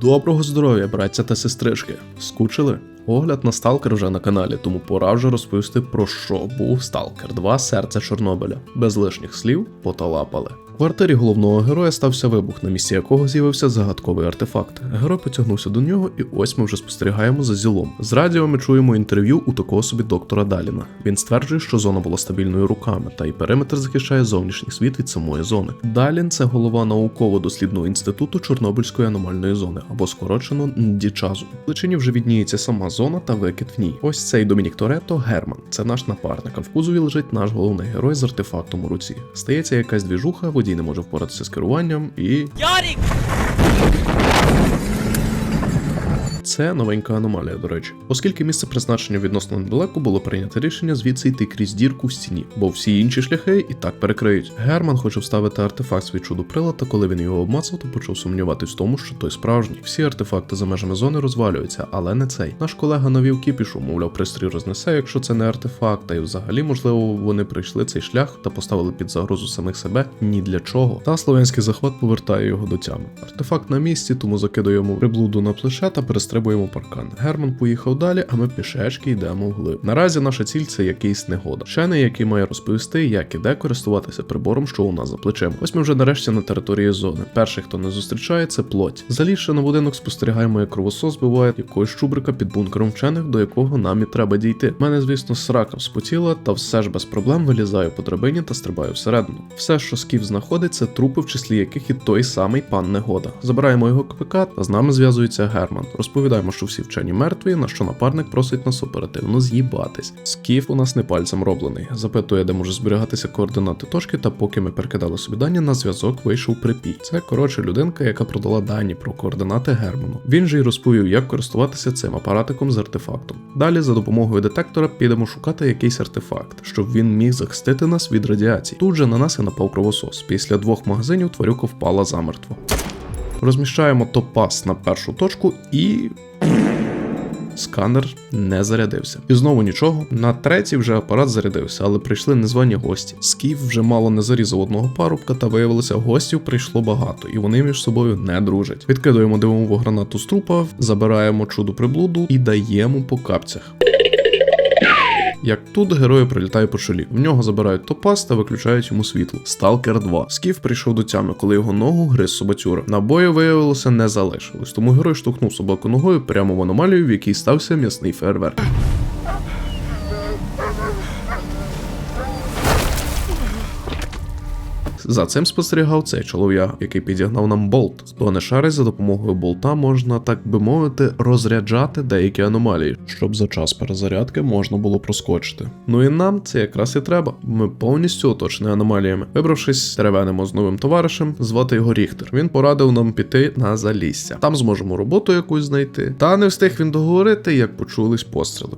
Доброго здоров'я, браття та сестрички. Скучили? Огляд на сталкер вже на каналі, тому пора вже розповісти про що був Сталкер 2 серце Чорнобиля. Без лишніх слів поталапали. Квартирі головного героя стався вибух, на місці якого з'явився загадковий артефакт. Герой потягнувся до нього, і ось ми вже спостерігаємо за зілом. З радіо ми чуємо інтерв'ю у такого собі доктора Даліна. Він стверджує, що зона була стабільною руками, та й периметр захищає зовнішній світ від самої зони. Далін це голова науково-дослідного інституту Чорнобильської аномальної зони, або скорочено НДІЧАЗу. В Личині вже відніється сама зона та викид в ній. Ось цей Домінік Торетто Герман. Це наш напарник. А в кузові лежить наш головний герой з артефактом у руці. Стається якась двіжуха, водій не може впоратися з керуванням і. Ярик! Це новенька аномалія, до речі. Оскільки місце призначення відносно недалеко, було прийнято рішення звідси йти крізь дірку в стіні, бо всі інші шляхи і так перекриють. Герман хоче вставити артефакт свій чудо прилад, та коли він його обмацав, то почав сумніватись в тому, що той справжній. Всі артефакти за межами зони розвалюються, але не цей. Наш колега навів кіпішу, мовляв, пристрій рознесе, якщо це не артефакт, та й взагалі, можливо, вони прийшли цей шлях та поставили під загрозу самих себе ні для чого. Та слов'янський захват повертає його до тями. Артефакт на місці, тому закидуємо приблуду на плече та перестрибуємо паркан. Герман поїхав далі, а ми пішечки йдемо вглиб. Наразі наша ціль це якийсь негода. Вчений, який має розповісти, як і де користуватися прибором, що у нас за плечем. Ось ми вже нарешті на території зони. Перший, хто не зустрічає, це плоть. Залізши на будинок, спостерігаємо, як кровосос биває якогось чубрика під бункером вчених, до якого нам і треба дійти. Мене, звісно, срака вспотіла, та все ж без проблем вилізаю по драбині та стрибаю всередину. Все, що скіф знаходить, це трупи, в числі яких і той самий пан Негода. Забираємо його КПК, та з нами зв'язується Герман. Розповідаємо, що всі вчені мертві, на що напарник просить нас оперативно з'їбатись. Скіф у нас не пальцем роблений. Запитує, де може зберігатися координати точки, та поки ми перекидали собі дані, на зв'язок вийшов припій. Це коротше людинка, яка продала дані про координати Герману. Він же й розповів, як користуватися цим апаратиком з артефактом. Далі, за допомогою детектора, підемо шукати якийсь артефакт, щоб він міг захистити нас від радіації. Тут же на нас і напав кровосос. Після двох магазинів тварюка впала замертво. Розміщаємо топаз на першу точку і. Сканер не зарядився. І знову нічого. На третій вже апарат зарядився, але прийшли незвані гості. Скіф вже мало не зарізав одного парубка, та виявилося, гостів прийшло багато, і вони між собою не дружать. Відкидуємо димову гранату з трупа, забираємо чуду приблуду і даємо по капцях. Як тут герою прилітає по чолі. В нього забирають топаз та виключають йому світло. Сталкер 2. Скіф прийшов до тями, коли його ногу гриз собацюра. Набою виявилося не залишилось, тому герой штовхнув собаку ногою прямо в аномалію, в якій стався м'ясний фейерверк. За цим спостерігав цей чолов'яга, який підігнав нам болт. Хто не шарить за допомогою болта можна, так би мовити, розряджати деякі аномалії, щоб за час перезарядки можна було проскочити. Ну і нам це якраз і треба. Ми повністю оточені аномаліями. Вибравшись, теревенимо з новим товаришем, звати його Ріхтер. Він порадив нам піти на залісся. Там зможемо роботу якусь знайти. Та не встиг він договорити, як почулись постріли.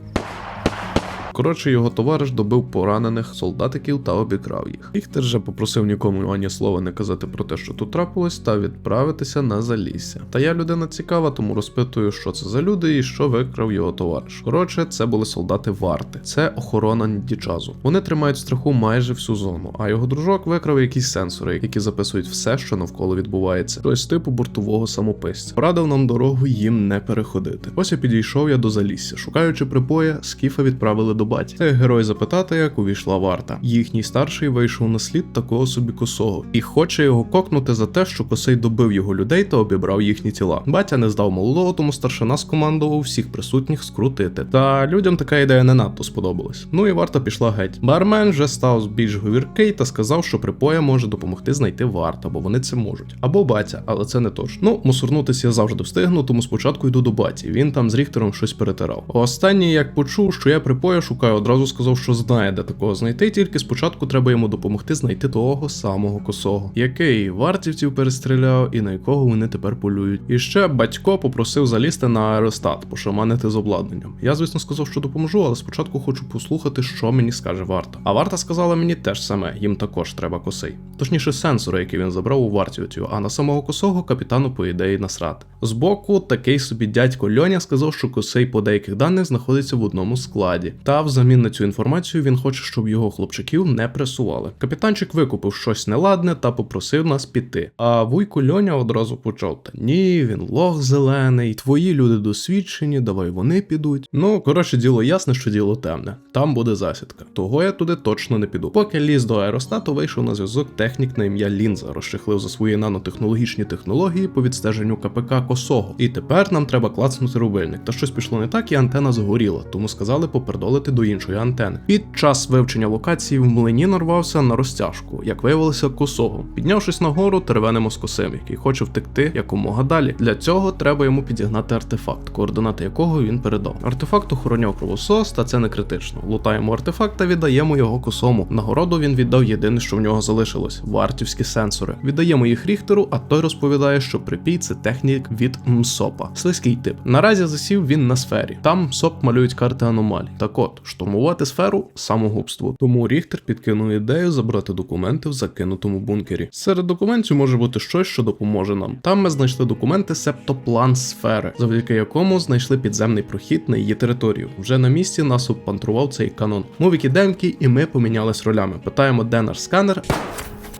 Коротше, його товариш добив поранених солдатиків та обікрав їх. Ріхтер же попросив нікому ані слова не казати про те, що тут трапилось, та відправитися на залісся. Та я людина цікава, тому розпитую, що це за люди і що викрав його товариш. Коротше, це були солдати варти. Це охорона Дічазу. Вони тримають страху майже всю зону, а його дружок викрав якісь сенсори, які записують все, що навколо відбувається. Щось типу бортового самописця. Порадив нам дорогу їм не переходити. Ось я підійшов я до залісся. Шукаючи припоя, скіфа відправили до баті. Це герой запитати, як увійшла варта. Їхній старший вийшов на слід такого собі косого і хоче його кокнути за те, що косий добив його людей та обібрав їхні тіла. Батя не здав молодого, тому старшина скомандував всіх присутніх скрутити. Та людям така ідея не надто сподобалась. Ну і варта пішла геть. Бармен вже став більш говіркий та сказав, що припоя може допомогти знайти варта, бо вони це можуть. Або батя, але це не точно. Ну, мусорнутися я завжди встигну, тому спочатку йду до баті. Він там з Ріхтером щось перетирав. Останній, як почув, що я припоя шукаю, одразу сказав, що знає, де такого знайти, тільки спочатку треба йому допомогти знайти того самого косого, який вартівців перестріляв і на якого вони тепер полюють. І ще батько попросив залізти на аеростат, пошаманити з обладнанням. Я, звісно, сказав, що допоможу, але спочатку хочу послухати, що мені скаже варта. А варта сказала мені теж саме, їм також треба косий. Точніше, сенсори, які він забрав у вартівців, а на самого косого капітану, по ідеї, насрати. Збоку такий собі дядько Льоня сказав, що косий по деяких даних знаходиться в одному складі. Та взамін на цю інформацію він хоче, щоб його хлопчиків не пресували. Капітанчик викупив щось неладне та попросив нас піти. А вуйко Льоня одразу почав: Та ні, він лох зелений, твої люди досвідчені, давай вони підуть. Ну коротше, діло ясне, що діло темне. Там буде засідка. Того я туди точно не піду. Поки ліз до аеростату, вийшов на зв'язок технік на ім'я Лінза, розчехлив за свої нанотехнологічні технології по відстеженню КПК Косого. І тепер нам треба клацнути рубильник. Та щось пішло не так, і антена згоріла, тому сказали попердолити до іншої антени. Під час вивчення локації в млині нарвався на розтяжку, як виявилося, косого. Піднявшись нагору, тервенемо з який хоче втекти якомога далі. Для цього треба йому підігнати артефакт, координати якого він передав. Артефакт охороняв кровосос, та це не критично. Лутаємо артефакт та віддаємо його косому. Нагороду він віддав єдине, що в нього залишилось вартівські сенсори. Віддаємо їх Ріхтеру, а той розповідає, що припій це технік від МСОПа. Слизький тип. Наразі засів він на сфері. Там МСОП малюють карти аномалій. Так от, штурмувати сферу самогубство. Тому Ріхтер підкинув ідею забрати документи в закинутому бункері. Серед документів може бути щось, що допоможе нам. Там ми знайшли документи, септо план сфери, завдяки якому знайшли підземний прохід на її територію. Вже на місці нас обпантрував цей канон. Мовіки демки, і ми помінялись ролями. Питаємо, де наш сканер.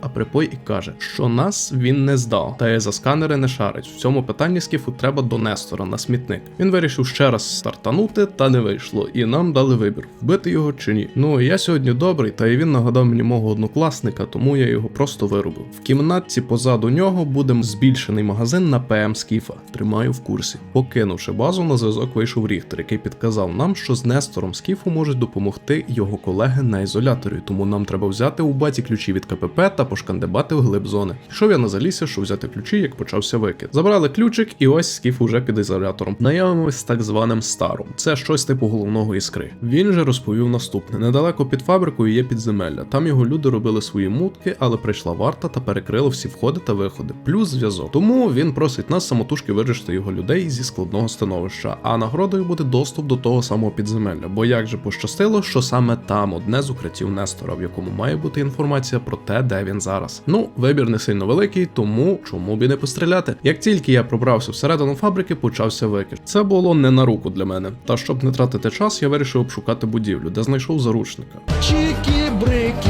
А припой і каже, що нас він не здав, та й за сканери не шарить. В цьому питанні скіфу треба до Нестора на смітник. Він вирішив ще раз стартанути, та не вийшло, і нам дали вибір: вбити його чи ні. Ну я сьогодні добрий, та й він нагадав мені мого однокласника, тому я його просто вирубив. В кімнатці позаду нього буде збільшений магазин на ПМ Скіфа. Тримаю в курсі. Покинувши базу, на зв'язок вийшов Ріхтер, який підказав нам, що з Нестором Скіфу можуть допомогти його колеги на ізоляторі, тому нам треба взяти у баті ключі від КПП та пошкандибати в глиб зони. Йшов я на залісся, щоб взяти ключі, як почався викид. Забрали ключик, і ось скіф уже під ізолятором. Знайомимось з так званим старом. Це щось типу головного іскри. Він же розповів наступне: недалеко під фабрикою є підземелля. Там його люди робили свої мутки, але прийшла варта та перекрила всі входи та виходи, плюс зв'язок. Тому він просить нас самотужки вирішити його людей зі складного становища. А нагородою буде доступ до того самого підземелля. Бо як же пощастило, що саме там одне з укриттів Нестора, в якому має бути інформація про те, де він зараз. Ну, вибір не сильно великий, тому чому б і не постріляти. Як тільки я пробрався всередину фабрики, почався викид. Це було не на руку для мене. Та щоб не тратити час, я вирішив обшукати будівлю, де знайшов заручника. Чики-брики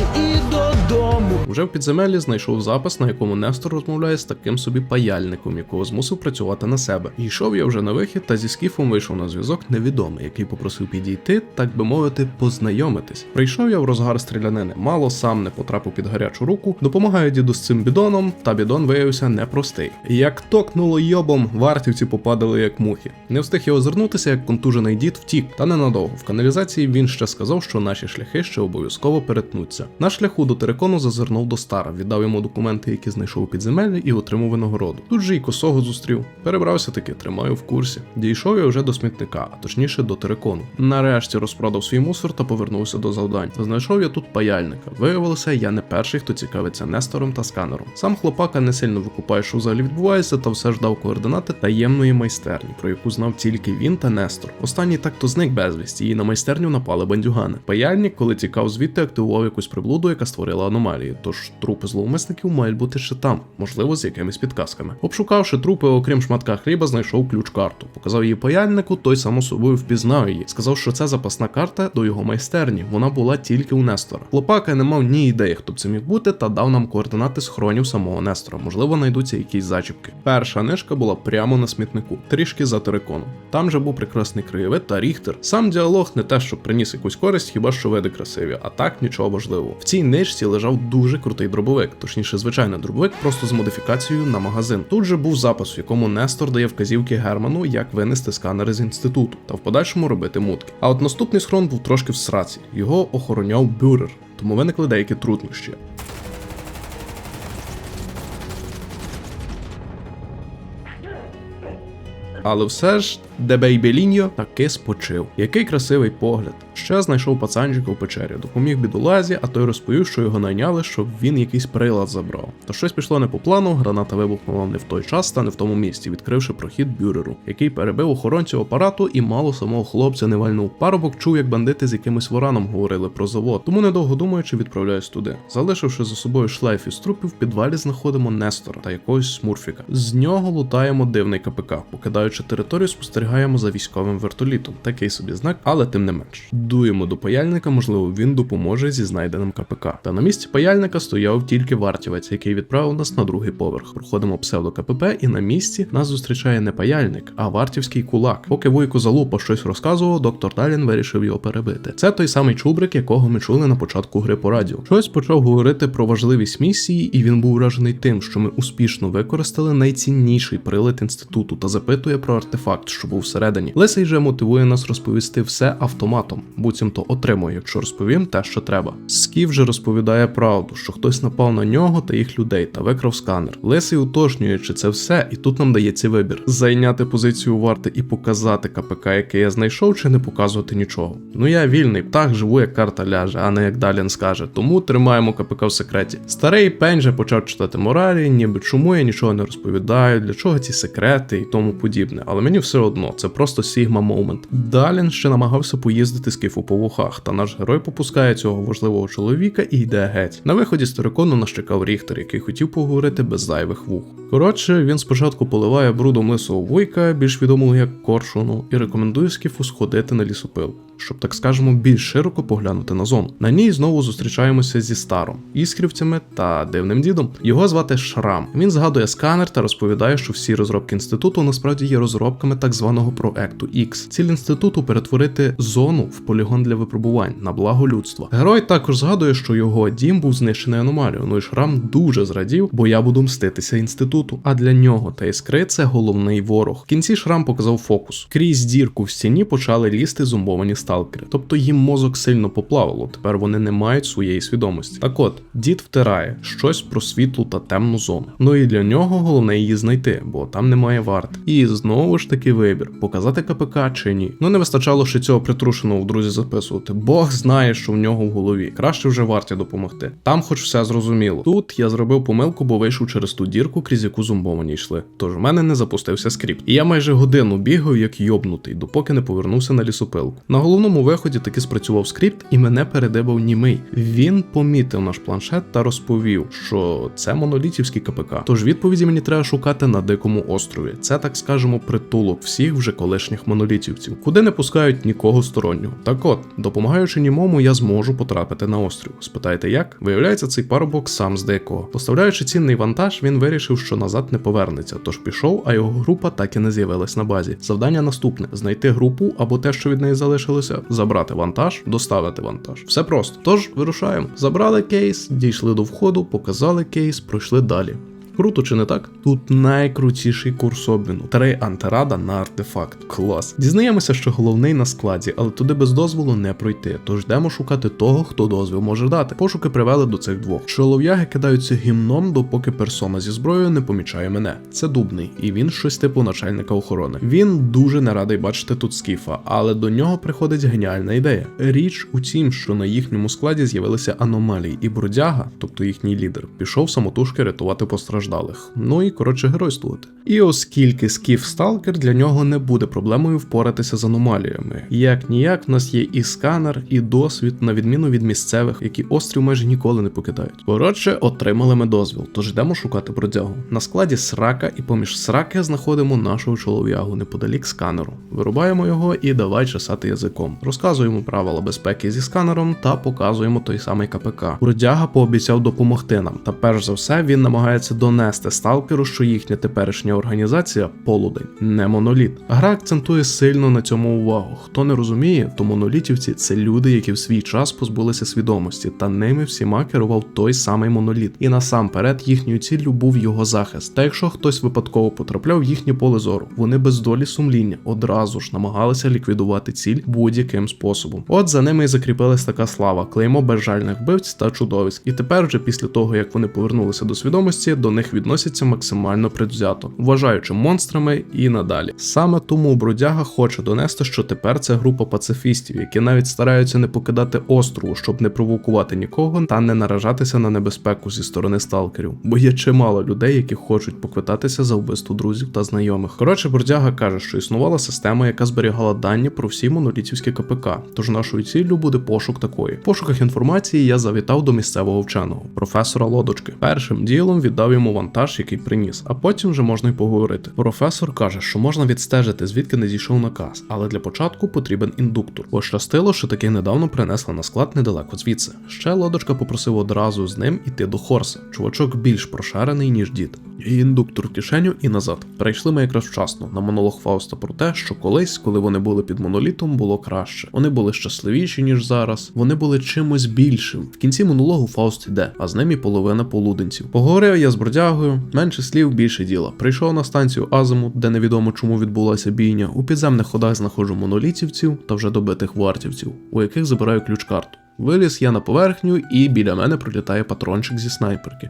Уже в підземеллі знайшов запис, на якому Нестор розмовляє з таким собі паяльником, якого змусив працювати на себе. Йшов я вже на вихід, та зі скіфом вийшов на зв'язок невідомий, який попросив підійти, так би мовити, познайомитись. Прийшов я в розгар стрілянини, мало сам не потрапив під гарячу руку. Допомагаю діду з цим бідоном, та бідон виявився непростий. Як токнуло йобом, вартівці попадали як мухи. Не встиг я озирнутися, як контужений дід втік, та ненадовго. В каналізації він ще сказав, що наші шляхи ще обов'язково перетнуться. На шляху до терикону зазирнув до стара, віддав йому документи, які знайшов у підземеллі, і отримав винагороду. Тут же й косого зустрів. Перебрався таки, тримаю в курсі. Дійшов я вже до смітника, а точніше до терикону. Нарешті розпродав свій мусор та повернувся до завдань. Знайшов я тут паяльника. Виявилося, я не перший, хто цікавиться Нестором та сканером. Сам хлопака не сильно викупає, що взагалі відбувається, та все ж дав координати таємної майстерні, про яку знав тільки він та Нестор. Останній так то зник безвісті, і на майстерню напали бандюгани. Паяльник, коли тікав звідти, активував якусь приблуду, яка створила аномалії. Тож трупи зловмисників мають бути ще там, можливо, з якимись підказками. Обшукавши трупи, окрім шматка хліба, знайшов ключ-карту. Показав її паяльнику, той само собою впізнав її. Сказав, що це запасна карта до його майстерні. Вона була тільки у Нестора. Хлопака не мав ні ідеї, хто б це міг бути, та дав нам координати схронів самого Нестора. Можливо, знайдуться якісь зачіпки. Перша нишка була прямо на смітнику, трішки за териконом. Там же був прекрасний краєвид та ріхтер. Сам діалог не те, що приніс якусь користь, хіба що види красиві, а так нічого важливого. В цій нишці лежав дуже крутий дробовик, точніше, звичайний дробовик, просто з модифікацією на магазин. Тут же був запис, в якому Нестор дає вказівки Герману, як винести сканери з інституту та в подальшому робити мутки. А от наступний схрон був трошки в сраці. Його охороняв бюрер, тому виникли деякі труднощі. Але все ж Дебейбеліньо таки спочив. Який красивий погляд. Ще знайшов пацанчика в печері, допоміг бідолазі, а той розповів, що його найняли, щоб він якийсь прилад забрав. Та щось пішло не по плану, граната вибухнула не в той час та не в тому місці, відкривши прохід бюреру, який перебив охоронців апарату і мало самого хлопця не вальнув. Парубок чув, як бандити з якимось вораном говорили про завод, тому недовго думаючи, відправляюсь туди. Залишивши за собою шлейф із трупів, в підвалі знаходимо Нестора та якогось смурфіка. З нього лутаємо дивний КПК, покидаючи пересікаючи територію, спостерігаємо за військовим вертолітом. Такий собі знак, але тим не менш. Дуємо до паяльника, можливо, він допоможе зі знайденим КПК. Та на місці паяльника стояв тільки вартівець, який відправив нас на другий поверх. Проходимо псевдо КПП, і на місці нас зустрічає не паяльник, а вартівський кулак. Поки Вуйко Залупа щось розказував, доктор Далін вирішив його перебити. Це той самий чубрик, якого ми чули на початку гри по радіо. Щось почав говорити про важливість місії, і він був вражений тим, що ми успішно використали найцінніший прилад інституту та запитує про артефакт, що був всередині. Лисий же мотивує нас розповісти все автоматом, буцімто отримує, якщо розповім те, що треба. Скіф же розповідає правду, що хтось напав на нього та їх людей та викрав сканер. Лисий уточнює, чи це все, і тут нам дається вибір: зайняти позицію варти і показати КПК, який я знайшов, чи не показувати нічого. Ну я вільний птах, живу як карта ляже, а не як Далін скаже. Тому тримаємо КПК в секреті. Старий пень же почав читати моралі, ніби чому я нічого не розповідаю, для чого ці секрети і тому подібне. Але мені все одно, це просто Сігма момент. Далін ще намагався поїздити скіфу по вухах, та наш герой попускає цього важливого чоловіка і йде геть. На виході з терикону нас чекав Ріхтер, який хотів поговорити без зайвих вух. Коротше, він спочатку поливає брудом лисого вуйка, більш відомого як коршуну, і рекомендує скіфу сходити на лісопил. Щоб так скажемо, більш широко поглянути на зону. На ній знову зустрічаємося зі старом, іскрівцями та дивним дідом. Його звати Шрам. Він згадує сканер та розповідає, що всі розробки інституту насправді є розробками так званого проекту X. Ціль інституту перетворити зону в полігон для випробувань на благо людства. Герой також згадує, що його дім був знищений аномалією. Ну і Шрам дуже зрадів, бо я буду мститися інституту. А для нього та іскри це головний ворог. В кінці Шрам показав фокус. Крізь дірку в стіні почали лізти зомбовані сталкери. Тобто їм мозок сильно поплавило. Тепер вони не мають своєї свідомості. Так от, дід втирає щось про світлу та темну зону. Ну і для нього головне її знайти, бо там немає варт. І знову ж таки вибір: показати КПК чи ні. Ну не вистачало ще цього притрушеного в друзі записувати. Бог знає, що в нього в голові. Краще вже варті допомогти. Там, хоч все зрозуміло. Тут я зробив помилку, бо вийшов через ту дірку, крізь яку зомбовані йшли. Тож в мене не запустився скрипт. І я майже годину бігав, як йобнутий, допоки не повернувся на лісопилку. На головному виході таки спрацював скрипт, і мене передибав німий. Він помітив наш планшет та розповів, що це монолітівський КПК. Тож відповіді мені треба шукати на дикому острові. Це так скажемо притулок всіх вже колишніх монолітівців, куди не пускають нікого стороннього. Так от, допомагаючи німому, я зможу потрапити на острів. Спитаєте, як? Виявляється, цей парубок сам з дикого. Поставляючи цінний вантаж, він вирішив, що назад не повернеться, тож пішов, а його група так і не з'явилась на базі. Завдання наступне: знайти групу або те, що від неї залишилося, забрати вантаж, доставити вантаж. Все просто. Тож вирушаємо. Забрали кейс, дійшли до входу, показали кейс, пройшли далі. Круто чи не так? Тут найкрутіший курс обміну. Три антирада на артефакт. Клас. Дізнаємося, що головний на складі, але туди без дозволу не пройти. Тож йдемо шукати того, хто дозвіл може дати. Пошуки привели до цих двох. Чолов'яги кидаються гімном, допоки персона зі зброєю не помічає мене. Це дубний, і він щось типу начальника охорони. Він дуже не радий бачити тут скіфа, але до нього приходить геніальна ідея. Річ у тім, що на їхньому складі з'явилися аномалії, і бродяга, тобто їхній лідер, пішов самотужки рятувати постраждалих. Ну і коротше геройствувати. І оскільки скіф сталкер для нього не буде проблемою впоратися з аномаліями. Як ніяк, в нас є і сканер, і досвід, на відміну від місцевих, які острів майже ніколи не покидають. Коротше, отримали ми дозвіл, тож йдемо шукати бродягу. На складі срака, і поміж сраки знаходимо нашого чолов'ягу неподалік сканеру. Вирубаємо його і давай чесати язиком. Розказуємо правила безпеки зі сканером та показуємо той самий КПК. Бродяга пообіцяв допомогти нам, та перш за все він намагається донести сталкеру, що їхня теперішня організація полудень, не моноліт. Гра акцентує сильно на цьому увагу. Хто не розуміє, то монолітівці це люди, які в свій час позбулися свідомості, та ними всіма керував той самий моноліт. І насамперед їхньою ціллю був його захист. Та якщо хтось випадково потрапляв в їхнє поле зору, вони без долі сумління одразу ж намагалися ліквідувати ціль будь-яким способом. От за ними і закріпилась така слава, клеймо безжальних вбивць та чудовиськ. І тепер, вже після того як вони повернулися до свідомості, до них відносяться максимально предвзято, вважаючи монстрами і надалі. Саме тому бродяга хоче донести, що тепер це група пацифістів, які навіть стараються не покидати острову, щоб не провокувати нікого та не наражатися на небезпеку зі сторони сталкерів. Бо є чимало людей, які хочуть поквитатися за вбивство друзів та знайомих. Коротше, бродяга каже, що існувала система, яка зберігала дані про всі монолітівські КПК. Тож нашою ціллю буде пошук такої. В пошуках інформації я завітав до місцевого вченого, професора Лодочки. Першим ділом віддав йому віддамо вантаж, який приніс, а потім вже можна й поговорити. Професор каже, що можна відстежити, звідки не дійшов наказ, але для початку потрібен індуктор. Пощастило, що таки недавно принесли на склад недалеко звідси. Ще лодочка попросив одразу з ним іти до Хорса. Чувачок більш прошарений, ніж дід. І індуктор кишеню і назад. Прийшли ми якраз вчасно на монолог Фауста про те, що колись, коли вони були під монолітом, було краще. Вони були щасливіші, ніж зараз. Вони були чимось більшим. В кінці монологу Фауст іде, а з ним і половина полуденців. Поговорив я з бродягою, менше слів, більше діла. Прийшов на станцію Азимут, де невідомо чому відбулася бійня. У підземних ходах знаходжу монолітівців та вже добитих вартівців, у яких забираю ключ-карту. Виліз я на поверхню, і біля мене пролітає патрончик зі снайперки.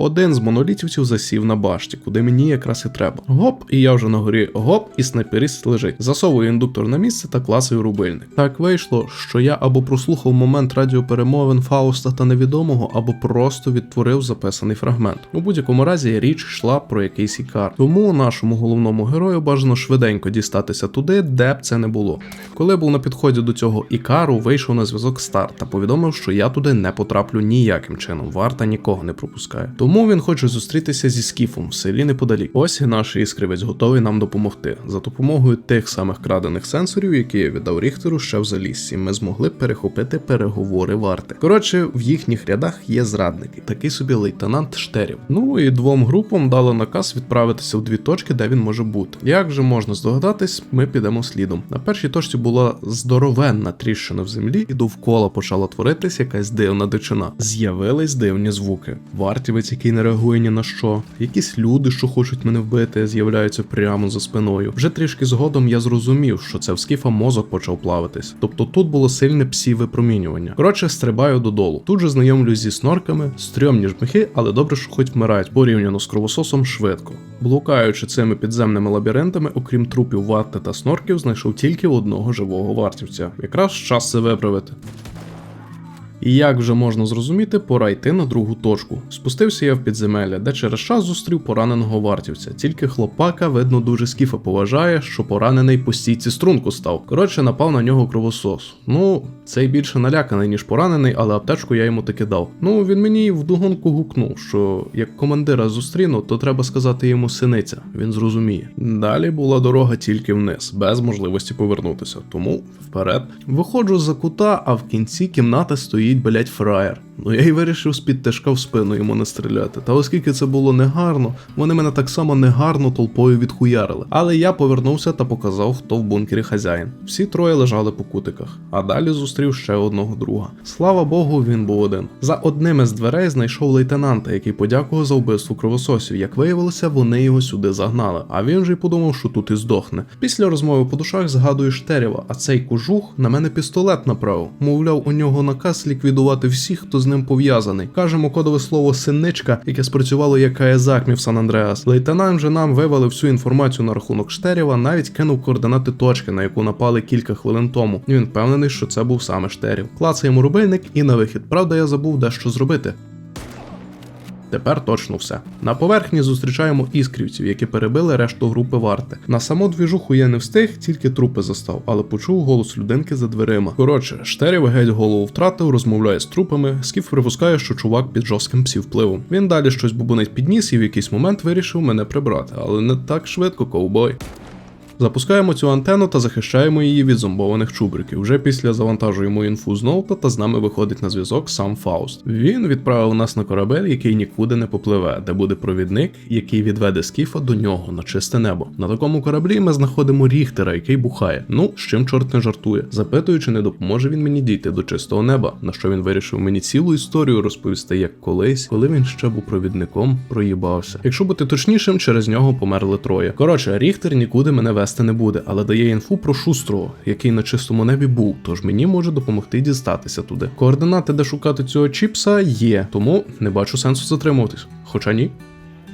Один з монолітівців засів на башті, куди мені якраз і треба. Гоп, і я вже на горі. Гоп, і снайперіст лежить. Засовую індуктор на місце та класую рубильник. Так вийшло, що я або прослухав момент радіоперемовин Фауста та невідомого, або просто відтворив записаний фрагмент. У будь-якому разі річ йшла про якийсь ікар. Тому нашому головному герою бажано швиденько дістатися туди, де б це не було. Коли був на підході до цього ікару, вийшов на зв'язок Стар та повідомив, що я туди не потраплю ніяким чином. Варта нікого не пропускає. Тому він хоче зустрітися зі скіфом в селі неподалік. Ось наш іскривець готовий нам допомогти. За допомогою тих самих крадених сенсорів, які я віддав Ріхтеру ще в заліссі, ми змогли перехопити переговори варти. Коротше, в їхніх рядах є зрадники, такий собі лейтенант Штерів. Ну і двом групам дали наказ відправитися в дві точки, де він може бути. Як же можна здогадатись, ми підемо слідом. На першій точці була здоровенна тріщина в землі, і довкола почала творитись якась дивна дичина. З'явились дивні звуки. Вартівець, який не реагує ні на що. Якісь люди, що хочуть мене вбити, з'являються прямо за спиною. Вже трішки згодом я зрозумів, що це в скіфа мозок почав плавитись. Тобто тут було сильне псі випромінювання. Коротше, стрибаю додолу. Тут же знайомлюсь зі снорками, стрьомні жмихи, але добре, що хоч вмирають порівняно з кровососом швидко. Блукаючи цими підземними лабіринтами, окрім трупів варти та снорків, знайшов тільки одного живого вартівця. Якраз час це виправити. І як вже можна зрозуміти, пора йти на другу точку. Спустився я в підземелля, де через час зустрів пораненого вартівця. Тільки хлопака, видно, дуже скіфа поважає, що поранений по стійці струнку став. Коротше, напав на нього кровосос. Ну, цей більше наляканий, ніж поранений, але аптечку я йому таки дав. Ну, він мені вдогонку гукнув, що як командира зустріну, то треба сказати йому синиця. Він зрозуміє. Далі була дорога тільки вниз, без можливості повернутися. Тому вперед. Виходжу за кута, а в кінці кімнати стоїть, блять, фраєр. Ну я й вирішив з-під тяжка в спину йому не стріляти. Та оскільки це було негарно, вони мене так само негарно толпою відхуярили. Але я повернувся та показав, хто в бункері хазяїн. Всі троє лежали по кутиках, а далі зустрів ще одного друга. Слава Богу, він був один. За одним із дверей знайшов лейтенанта, який подякував за вбивство кровососів. Як виявилося, вони його сюди загнали. А він же й подумав, що тут і здохне. Після розмови по душах згадую Штерєва, а цей кожух на мене пістолет направив. Мовляв, у нього наказ ліквідувати всіх, хто ним пов'язаний. Кажемо кодове слово синичка, яке спрацювало як Каязак мів Сан Андреас. Лейтенант же нам вивели всю інформацію на рахунок Штерєва, навіть кинув координати точки, на яку напали кілька хвилин тому. Він впевнений, що це був саме Штерів. Клацаємо рубильник і на вихід. Правда, я забув дещо зробити. Тепер точно все. На поверхні зустрічаємо іскрівців, які перебили решту групи варти. На саму двіжуху я не встиг, тільки трупи застав, але почув голос людинки за дверима. Коротше, Штерів геть голову втратив, розмовляє з трупами. Скіф припускає, що чувак під жорстким псівпливом. Він далі щось бубонить підніс і в якийсь момент вирішив мене прибрати, але не так швидко, ковбой. Запускаємо цю антенну та захищаємо її від зомбованих чубриків. Вже після завантажуємо інфу з ноута та з нами виходить на зв'язок сам Фауст. Він відправив нас на корабель, який нікуди не попливе, де буде провідник, який відведе скіфа до нього на чисте небо. На такому кораблі ми знаходимо Ріхтера, який бухає. Ну, з чим чорт не жартує. Запитую, чи не допоможе він мені дійти до чистого неба, на що він вирішив мені цілу історію розповісти, як колись, коли він ще був провідником, проїбався. Якщо бути точнішим, через нього померли троє. Коротше, Ріхтер нікуди мене вести не буде, але дає інфу про шустрого, який на чистому небі був, тож мені може допомогти дістатися туди. Координати, де шукати цього чіпса, є, тому не бачу сенсу затримуватись. Хоча ні,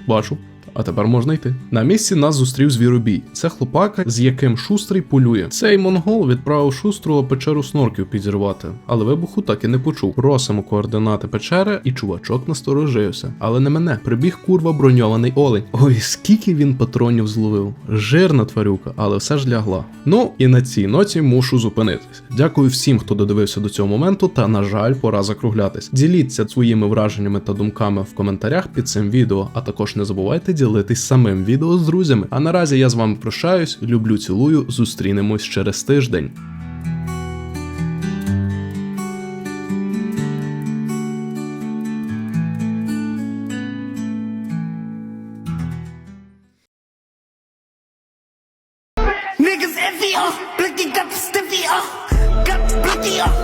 бачу. А тепер можна йти. На місці нас зустрів звіробій. Це хлопака, з яким шустрий полює. Цей монгол відправив шустрого печеру снорків підірвати, але вибуху так і не почув. Просимо координати печери, і чувачок насторожився. Але не мене, прибіг курва броньований олень. Ой, скільки він патронів зловив. Жирна тварюка, але все ж лягла. Ну і на цій ноті мушу зупинитись. Дякую всім, хто додивився до цього моменту, та на жаль, пора закруглятись. Діліться своїми враженнями та думками в коментарях під цим відео, а також не забувайте ділитись самим відео з друзями. А наразі я з вами прощаюсь, люблю, цілую, зустрінемось через тиждень.